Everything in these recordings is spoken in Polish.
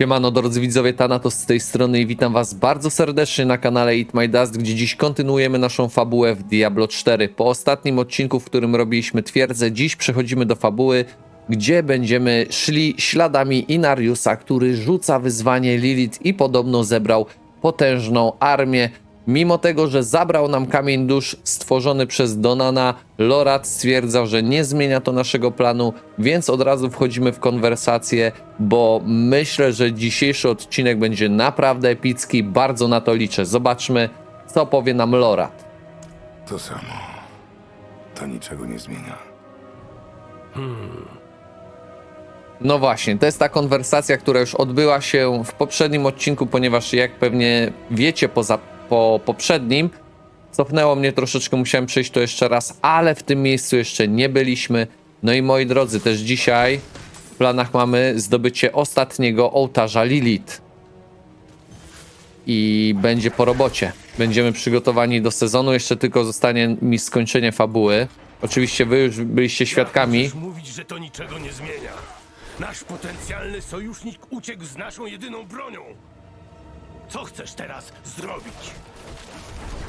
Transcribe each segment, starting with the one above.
Siemano drodzy widzowie, Thanatos z tej strony i witam was bardzo serdecznie na kanale Eat My Dust, gdzie dziś kontynuujemy naszą fabułę w Diablo 4. Po ostatnim odcinku, w którym robiliśmy twierdzę, dziś przechodzimy do fabuły, gdzie będziemy szli śladami Inariusa, który rzuca wyzwanie Lilith i podobno zebrał potężną armię. Mimo tego, że zabrał nam kamień dusz stworzony przez Donana, Lorat stwierdzał, że nie zmienia to naszego planu, więc od razu wchodzimy w konwersację, bo myślę, że dzisiejszy odcinek będzie naprawdę epicki, bardzo na to liczę. Zobaczmy, co powie nam Lorat. To samo. To niczego nie zmienia. No właśnie, to jest ta konwersacja, która już odbyła się w poprzednim odcinku, ponieważ jak pewnie wiecie poza, po poprzednim, cofnęło mnie troszeczkę, musiałem przejść to jeszcze raz, ale w tym miejscu jeszcze nie byliśmy. No i moi drodzy, też dzisiaj w planach mamy zdobycie ostatniego ołtarza Lilith. I będzie po robocie. Będziemy przygotowani do sezonu, jeszcze tylko zostanie mi skończenie fabuły. Oczywiście wy już byliście świadkami. Mówić, że to niczego nie zmienia. Nasz potencjalny sojusznik uciekł z naszą jedyną bronią. Co chcesz teraz zrobić?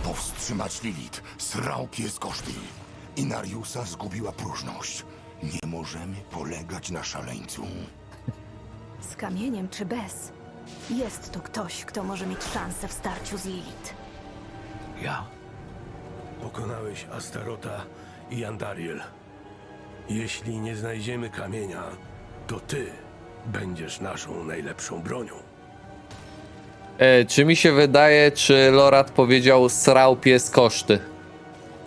Powstrzymać Lilith. Srał pies koszty. Inariusa zgubiła próżność. Nie możemy polegać na szaleńcu. Z kamieniem czy bez? Jest to ktoś, kto może mieć szansę w starciu z Lilith. Ja. Pokonałeś Astarota i Andariel. Jeśli nie znajdziemy kamienia, to ty będziesz naszą najlepszą bronią. E, czy mi się wydaje, czy Lorat powiedział srał pies koszty?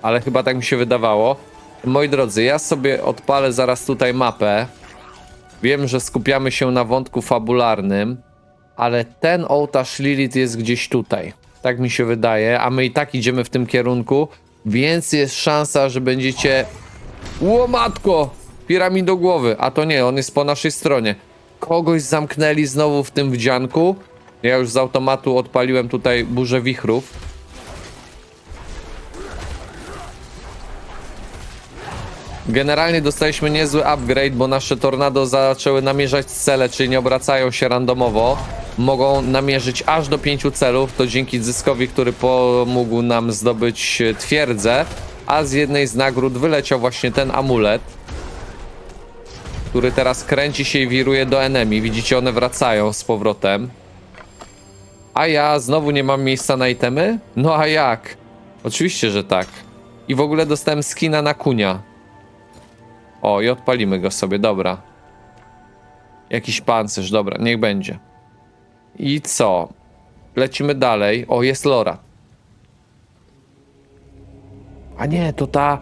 Ale chyba tak mi się wydawało. Moi drodzy, ja sobie odpalę zaraz tutaj mapę. Wiem, że skupiamy się na wątku fabularnym, ale ten ołtarz Lilith jest gdzieś tutaj. Tak mi się wydaje, a my i tak idziemy w tym kierunku, więc jest szansa, że będziecie... Łomatko! Pira do głowy, a to nie, on jest po naszej stronie. Kogoś zamknęli znowu w tym wdzianku. Ja już z automatu odpaliłem tutaj burzę wichrów. Generalnie dostaliśmy niezły upgrade, bo nasze tornado zaczęły namierzać cele, czyli nie obracają się randomowo. Mogą namierzyć aż do pięciu celów, to dzięki zyskowi, który pomógł nam zdobyć twierdzę. A z jednej z nagród wyleciał właśnie ten amulet, który teraz kręci się i wiruje do enemy. Widzicie, one wracają z powrotem. A ja znowu nie mam miejsca na itemy? No a jak? Oczywiście, że tak. I w ogóle dostałem skina na kunia. O, i odpalimy go sobie, dobra. Jakiś pancerz, dobra, niech będzie. I co? Lecimy dalej. O, jest Lora. A nie, to ta.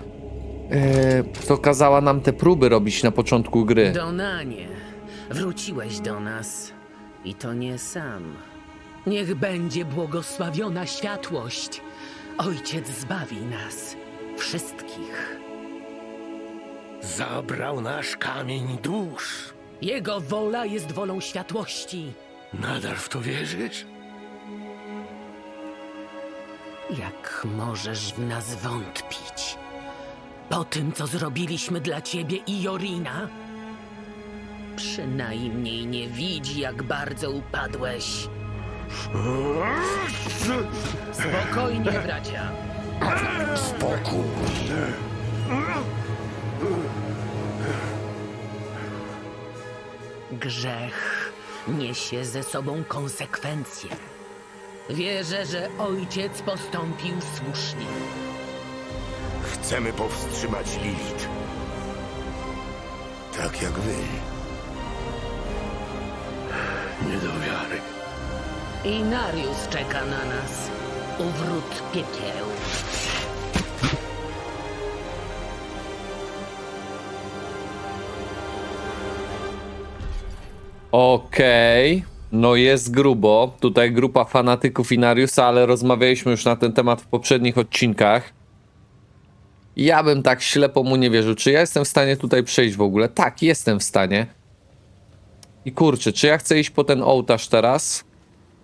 Yy, to kazała nam te próby robić na początku gry. Donanie, wróciłeś do nas i to nie sam. Niech będzie błogosławiona światłość. Ojciec zbawi nas wszystkich. Zabrał nasz kamień dusz. Jego wola jest wolą światłości. Nadal w to wierzysz? Jak możesz w nas wątpić? Po tym, co zrobiliśmy dla ciebie i Jorina? Przynajmniej nie widzi, jak bardzo upadłeś. Spokojnie, bracia. Spokój. Grzech niesie ze sobą konsekwencje. Wierzę, że ojciec postąpił słusznie. Chcemy powstrzymać Lilith. Tak jak wy. Nie do wiary. Inarius czeka na nas. Uwrót piekieł. Okej. No jest grubo. Tutaj grupa fanatyków Inariusa, ale rozmawialiśmy już na ten temat w poprzednich odcinkach. Ja bym tak ślepo mu nie wierzył. Czy ja jestem w stanie tutaj przejść w ogóle? Tak, jestem w stanie. I kurczę, czy ja chcę iść po ten ołtarz teraz?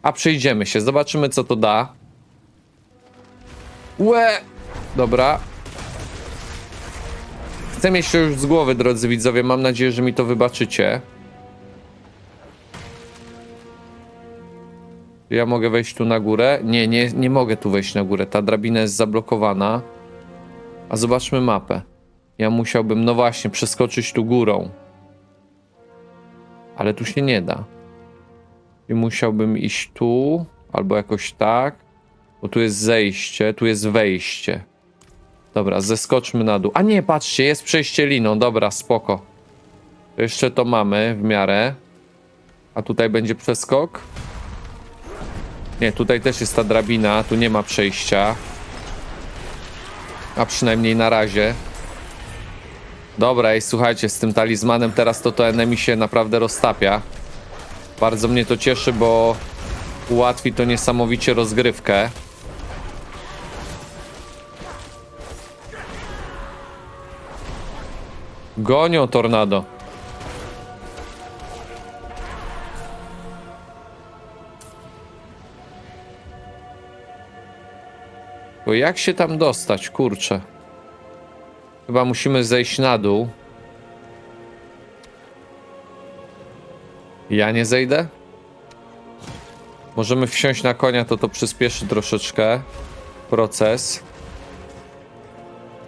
A przejdziemy się, zobaczymy co to da. Łe! Dobra. Chcę mieć to już z głowy, drodzy widzowie. Mam nadzieję, że mi to wybaczycie. Ja mogę wejść tu na górę? Nie, nie, nie mogę tu wejść na górę. Ta drabina jest zablokowana. A zobaczmy mapę. Ja musiałbym, no właśnie, przeskoczyć tu górą. Ale tu się nie da. I musiałbym iść tu, albo jakoś tak. Bo tu jest zejście, tu jest wejście. Dobra, zeskoczmy na dół. A nie, patrzcie, jest przejście liną. Dobra, spoko. Jeszcze to mamy w miarę. A tutaj będzie przeskok? Nie, tutaj też jest ta drabina. Tu nie ma przejścia. A przynajmniej na razie. Dobra, i słuchajcie, z tym talizmanem teraz to to enemy się naprawdę roztapia. Bardzo mnie to cieszy, bo ułatwi to niesamowicie rozgrywkę. Gonią tornado. Bo jak się tam dostać, kurczę? Chyba musimy zejść na dół. Ja nie zejdę? Możemy wsiąść na konia, to to przyspieszy troszeczkę proces.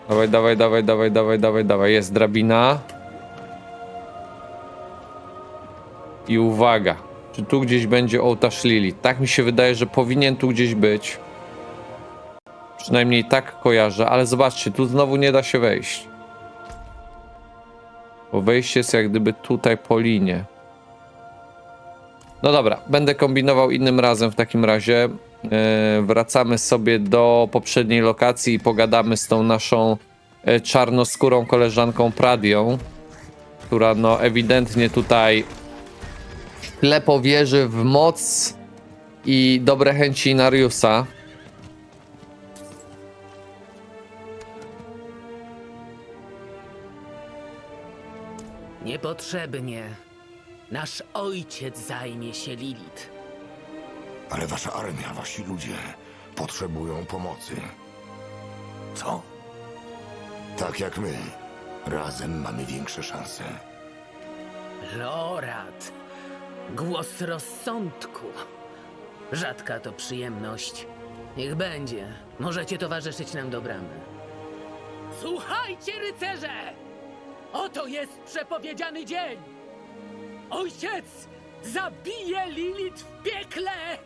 Dawaj, dawaj, dawaj, dawaj, dawaj, dawaj, dawaj. Jest drabina. I uwaga. Czy tu gdzieś będzie ołtarz Lili? Tak mi się wydaje, że powinien tu gdzieś być. Przynajmniej tak kojarzę, ale zobaczcie, tu znowu nie da się wejść. Bo wejście jest jak gdyby tutaj po linie. No dobra, będę kombinował innym razem w takim razie. E, wracamy sobie do poprzedniej lokacji i pogadamy z tą naszą e, czarnoskórą koleżanką Pradią, która no ewidentnie tutaj ślepo wierzy w moc i dobre chęci Nariusa. Niepotrzebnie. Nasz ojciec zajmie się Lilith. Ale wasza armia, wasi ludzie potrzebują pomocy. Co? Tak jak my. Razem mamy większe szanse. Lorat. Głos rozsądku. Rzadka to przyjemność. Niech będzie. Możecie towarzyszyć nam do bramy. Słuchajcie, rycerze! Oto jest przepowiedziany dzień! Ojciec zabije Lilith w piekle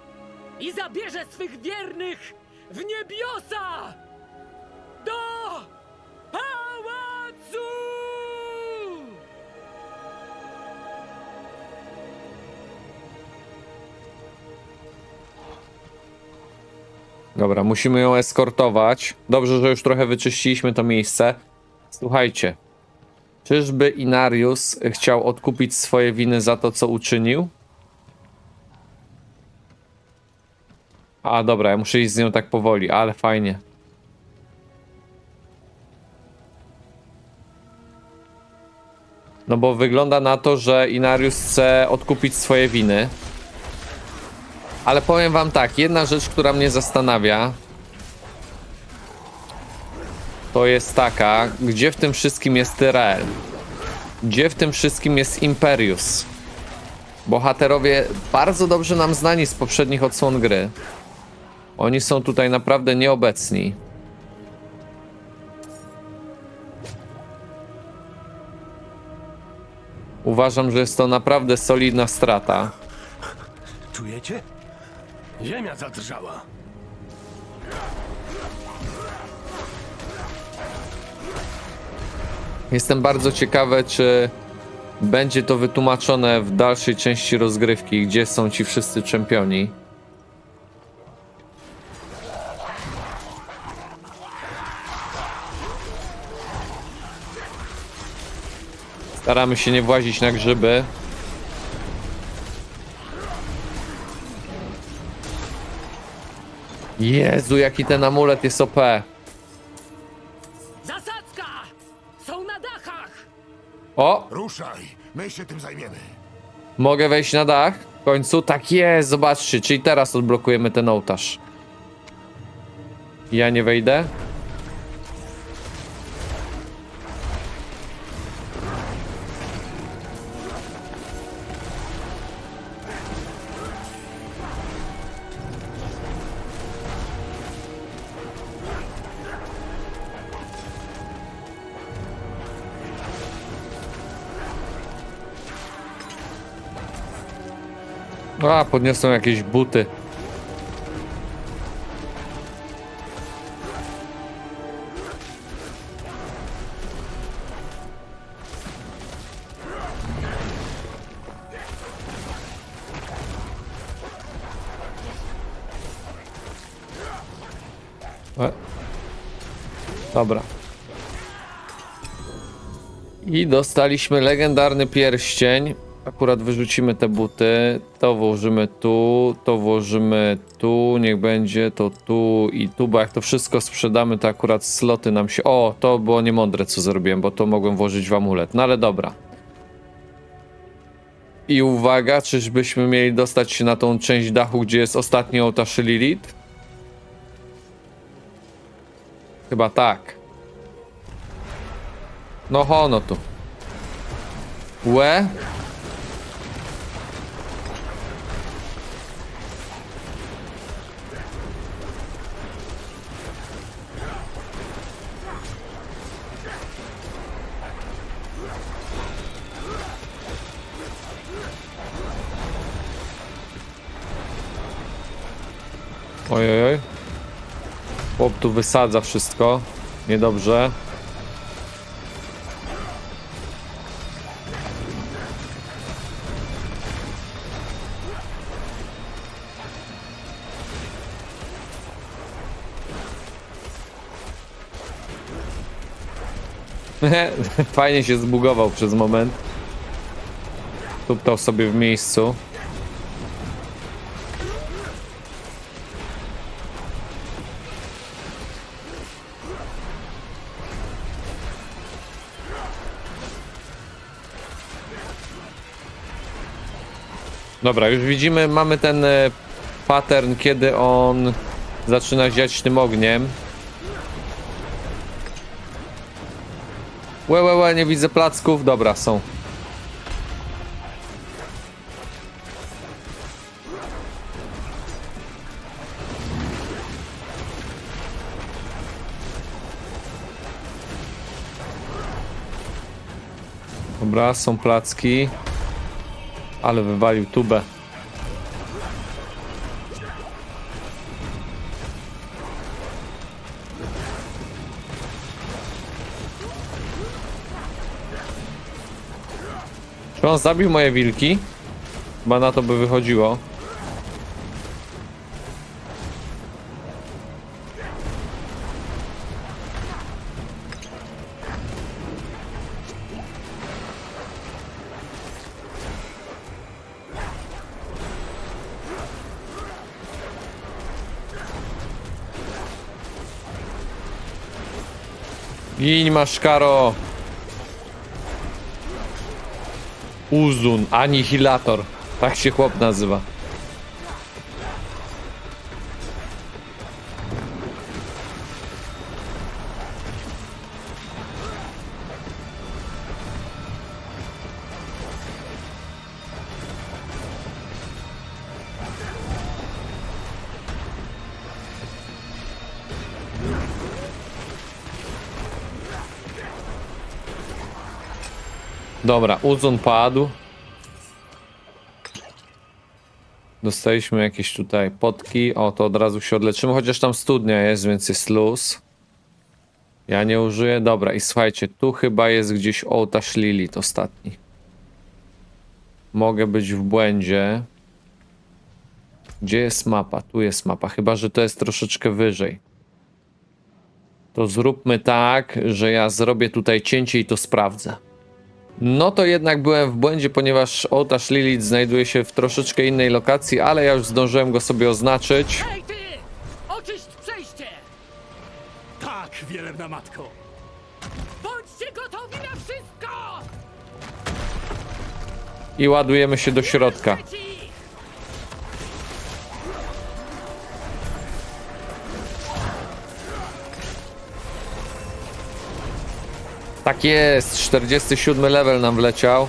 i zabierze swych wiernych w niebiosa! Do pałacu! Dobra, musimy ją eskortować. Dobrze, że już trochę wyczyściliśmy to miejsce. Słuchajcie. Czyżby Inarius chciał odkupić swoje winy za to, co uczynił? A, dobra, ja muszę iść z nią tak powoli, ale fajnie. No bo wygląda na to, że Inarius chce odkupić swoje winy. Ale powiem wam tak, jedna rzecz, która mnie zastanawia, to jest taka, gdzie w tym wszystkim jest Tyrael? Gdzie w tym wszystkim jest Imperius? Bohaterowie bardzo dobrze nam znani z poprzednich odsłon gry. Oni są tutaj naprawdę nieobecni. Uważam, że jest to naprawdę solidna strata. Czujecie? Ziemia zadrżała. Jestem bardzo ciekawy, czy będzie to wytłumaczone w dalszej części rozgrywki, gdzie są ci wszyscy czempioni. Staramy się nie włazić na grzyby. Jezu, jaki ten amulet jest OP. O, Ruszaj! My się tym zajmiemy. Mogę wejść na dach? W końcu? Tak jest, zobaczcie, czyli teraz odblokujemy ten ołtarz. Ja nie wejdę? A, podniosą jakieś buty. E. Dobra. I dostaliśmy legendarny pierścień. Akurat wyrzucimy te buty. To włożymy tu, to włożymy tu, niech będzie to tu i tu, bo jak to wszystko sprzedamy, to akurat sloty nam się. O, to było niemądre, co zrobiłem, bo to mogłem włożyć w amulet. No ale dobra. I uwaga, czyżbyśmy mieli dostać się na tą część dachu, gdzie jest ostatni ołtarz Lilith? Chyba tak. No ho, no tu. Łe. Ojej. Chłop tu wysadza wszystko. Niedobrze. Fajnie się zbugował przez moment. Tuptał sobie w miejscu. Dobra, już widzimy, mamy ten e, pattern, kiedy on zaczyna ziać tym ogniem. Łe, łe, łe, nie widzę placków. Dobra, są. Dobra, są placki. Ale wywalił tubę. Czy on zabił moje wilki? Chyba na to by wychodziło. Gin masz karo. Uzun, anihilator. Tak się chłop nazywa. Dobra, Uzun padł. Dostaliśmy jakieś tutaj potki. O, to od razu się odleczymy, chociaż tam studnia jest, więc jest luz. Ja nie użyję. Dobra, i słuchajcie, tu chyba jest gdzieś ołtarz Lilith ostatni. Mogę być w błędzie. Gdzie jest mapa? Tu jest mapa, chyba że to jest troszeczkę wyżej. To zróbmy tak, że ja zrobię tutaj cięcie i to sprawdzę. No to jednak byłem w błędzie, ponieważ ołtarz Lilith znajduje się w troszeczkę innej lokacji, ale ja już zdążyłem go sobie oznaczyć. Hej ty! Oczyść przejście! Tak, wielebna matko. Bądźcie gotowi na wszystko! I ładujemy się do środka. Trzeci! Tak jest, 47 level nam wleciał.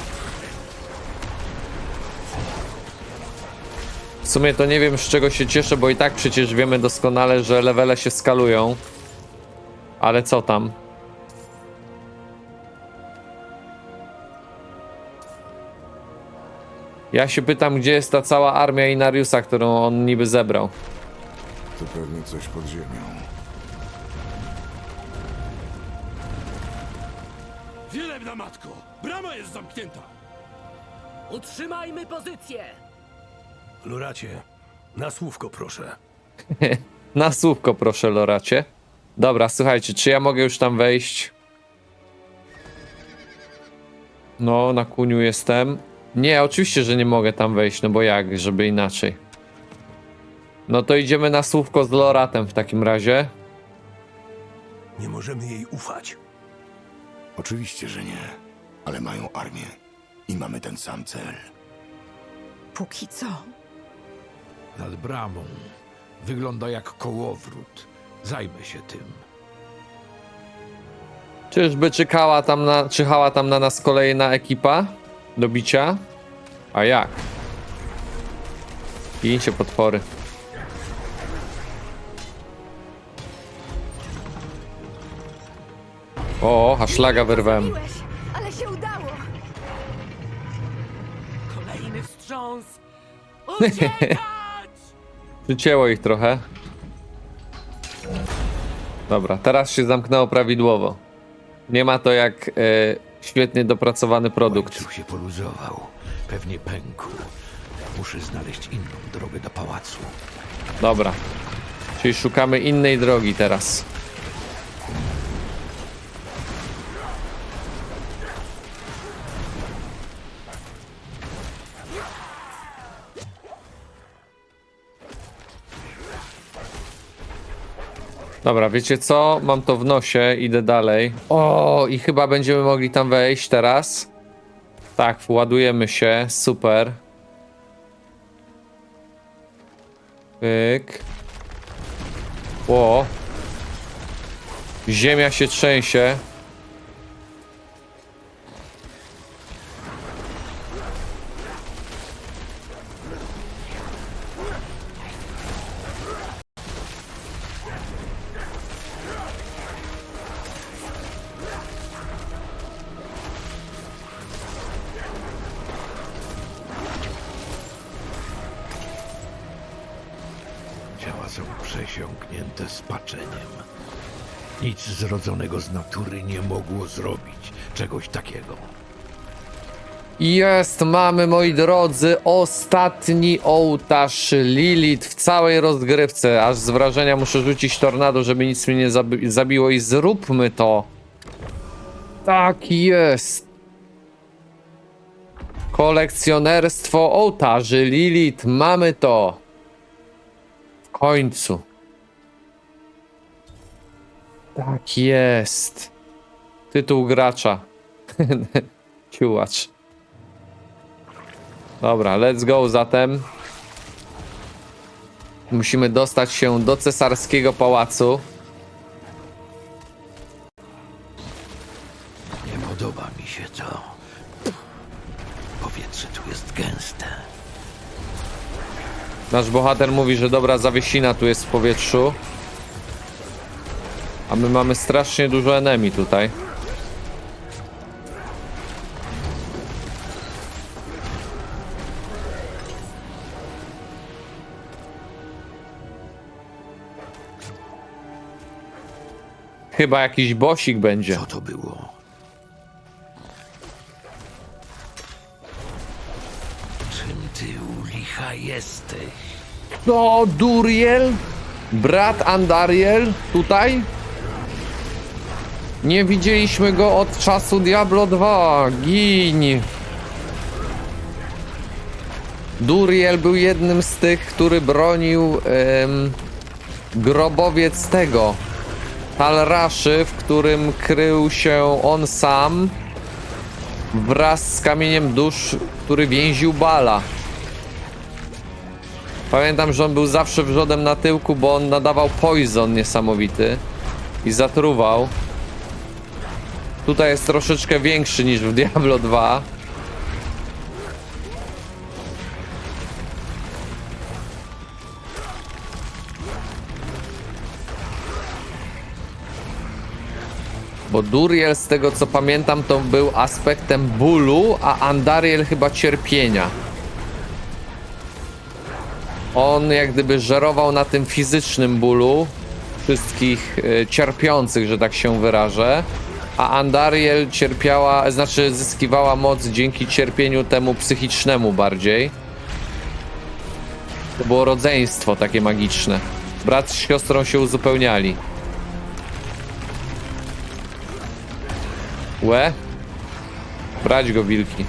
W sumie to nie wiem z czego się cieszę, bo i tak przecież wiemy doskonale, że levele się skalują. Ale co tam? Ja się pytam, gdzie jest ta cała armia Inariusa, którą on niby zebrał. To pewnie coś pod ziemią. Matko! Brama jest zamknięta! Utrzymajmy pozycję! Luracie, na słówko proszę. Na słówko proszę, Loracie. Dobra, słuchajcie, czy ja mogę już tam wejść? No, na kuniu jestem. Nie, oczywiście, że nie mogę tam wejść, no bo jak, żeby inaczej. No to idziemy na słówko z Loratem w takim razie. Nie możemy jej ufać. Oczywiście, że nie. Ale mają armię. I mamy ten sam cel. Póki co. nad bramą. Wygląda jak kołowrót. Zajmę się tym. Czyżby czekała tam na, czyhała tam na nas kolejna ekipa do bicia? A jak? Gincie potwory. O, a szlaga wyrwałem. Zrobiłeś, ale się udało. Kolejny wstrząs! Uciekać! Przycięło ich trochę. Dobra, teraz się zamknęło prawidłowo. Nie ma to jak e, świetnie dopracowany produkt. Łańcuch się poluzował. Pewnie pękł. Muszę znaleźć inną drogę do pałacu. Dobra. Czyli szukamy innej drogi teraz. Dobra, wiecie co? Mam to w nosie, idę dalej. O, i chyba będziemy mogli tam wejść teraz. Tak, ładujemy się, super. Pyk. Ło. Ziemia się trzęsie. Nic zrodzonego z natury nie mogło zrobić czegoś takiego. Jest, mamy moi drodzy, ostatni ołtarz Lilith w całej rozgrywce. Aż z wrażenia muszę rzucić tornado, żeby nic mnie nie zabi zabiło i zróbmy to. Tak jest. Kolekcjonerstwo ołtarzy Lilith, mamy to. W końcu. Tak jest. Tytuł gracza. Ciułacz. Dobra, let's go zatem. Musimy dostać się do cesarskiego pałacu. Nie podoba mi się to. Powietrze tu jest gęste. Nasz bohater mówi, że dobra zawiesina tu jest w powietrzu. A my mamy strasznie dużo enemy tutaj. Chyba jakiś bosik będzie. Co to było? Czym ty u licha jesteś? To Duriel? Brat Andariel? Tutaj? Nie widzieliśmy go od czasu Diablo 2. Gin. Duriel był jednym z tych, który bronił em, grobowiec tego. Talraszy, w którym krył się on sam wraz z kamieniem dusz, który więził Bala. Pamiętam, że on był zawsze wrzodem na tyłku, bo on nadawał poison niesamowity i zatruwał. Tutaj jest troszeczkę większy niż w Diablo 2. Bo Duriel, z tego co pamiętam, to był aspektem bólu, a Andariel chyba cierpienia. on jak gdyby żerował na tym fizycznym bólu wszystkich e, cierpiących, że tak się wyrażę, a Andariel cierpiała, znaczy zyskiwała moc dzięki cierpieniu temu psychicznemu bardziej. To było rodzeństwo takie magiczne. Brat z siostrą się uzupełniali. Łe? Brać go wilki.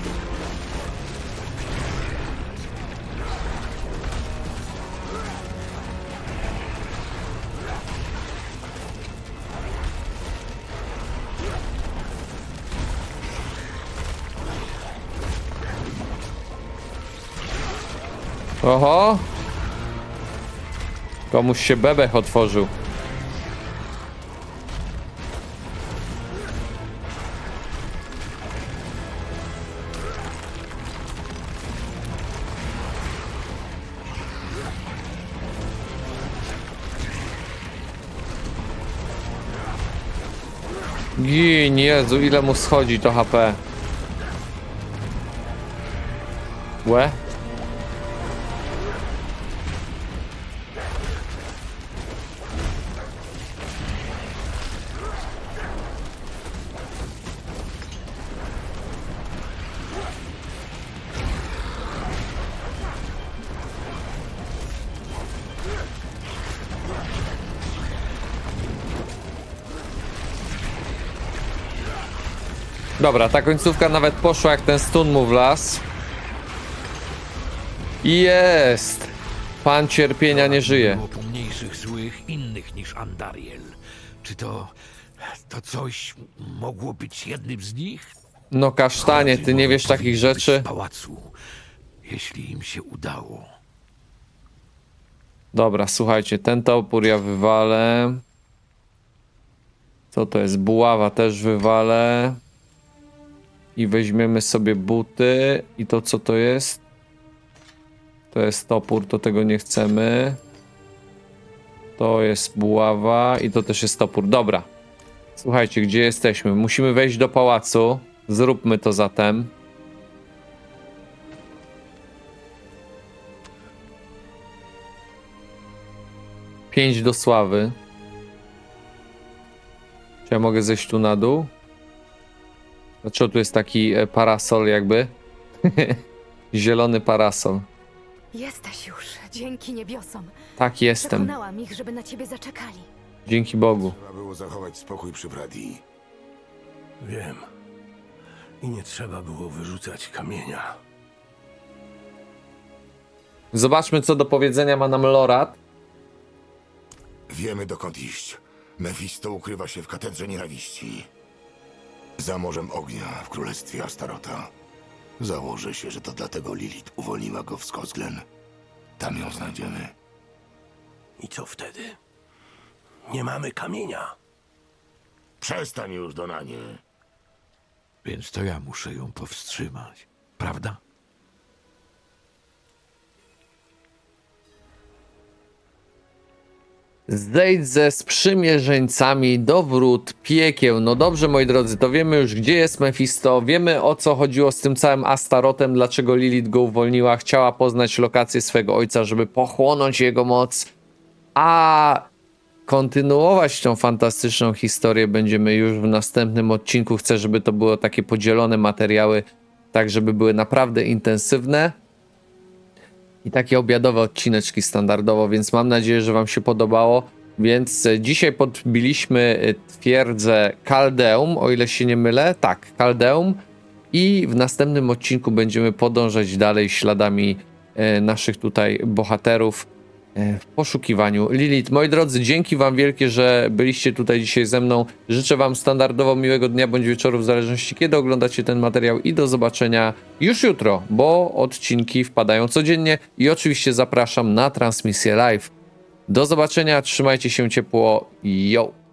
Oho! Komuś się bebech otworzył. Gin, Jezu, ile mu schodzi to HP. Łe? Dobra, ta końcówka nawet poszła jak ten stun mu w las. Jest! Pan cierpienia nie żyje. Było pomniejszych złych, innych niż Andariel. Czy to... to coś mogło być jednym z nich? No kasztanie, ty nie wiesz takich rzeczy? W pałacu, jeśli im się udało. Dobra, słuchajcie, ten topór ja wywalę. Co to jest? Buława też wywalę. I weźmiemy sobie buty. I to co to jest? To jest topór, to tego nie chcemy. To jest buława i to też jest topór. Dobra. Słuchajcie, gdzie jesteśmy? Musimy wejść do pałacu. Zróbmy to zatem. Pięć do sławy. Czy ja mogę zejść tu na dół? Dlaczego tu jest taki e, parasol jakby? Zielony parasol. Jesteś już, dzięki niebiosom. Tak jestem. Przekonałam ich, żeby na ciebie zaczekali. Dzięki Bogu. Trzeba było zachować spokój przy Brady. Wiem. I nie trzeba było wyrzucać kamienia. Zobaczmy, co do powiedzenia ma nam Lorat. Wiemy dokąd iść. Mefisto ukrywa się w katedrze nienawiści. Za Morzem Ognia w królestwie Astarota. Założę się, że to dlatego Lilith uwolniła go w Skosglen. Tam ją znajdziemy. I co wtedy? Nie mamy kamienia. Przestań już, Donanie. Więc to ja muszę ją powstrzymać. Prawda? Zejdź ze sprzymierzeńcami do wrót piekieł. No dobrze, moi drodzy, to wiemy już, gdzie jest Mephisto. Wiemy, o co chodziło z tym całym Astarotem, dlaczego Lilith go uwolniła. Chciała poznać lokację swego ojca, żeby pochłonąć jego moc. A kontynuować tą fantastyczną historię będziemy już w następnym odcinku. Chcę, żeby to było takie podzielone materiały, tak żeby były naprawdę intensywne. I takie obiadowe odcineczki standardowo, więc mam nadzieję, że Wam się podobało. Więc e, dzisiaj podbiliśmy e, twierdzę Kaldeum, o ile się nie mylę. Tak, Kaldeum. I w następnym odcinku będziemy podążać dalej śladami e, naszych tutaj bohaterów w poszukiwaniu Lilith. Moi drodzy, dzięki Wam wielkie, że byliście tutaj dzisiaj ze mną. Życzę Wam standardowo miłego dnia bądź wieczoru, w zależności kiedy oglądacie ten materiał i do zobaczenia już jutro, bo odcinki wpadają codziennie i oczywiście zapraszam na transmisję live. Do zobaczenia, trzymajcie się ciepło, yo!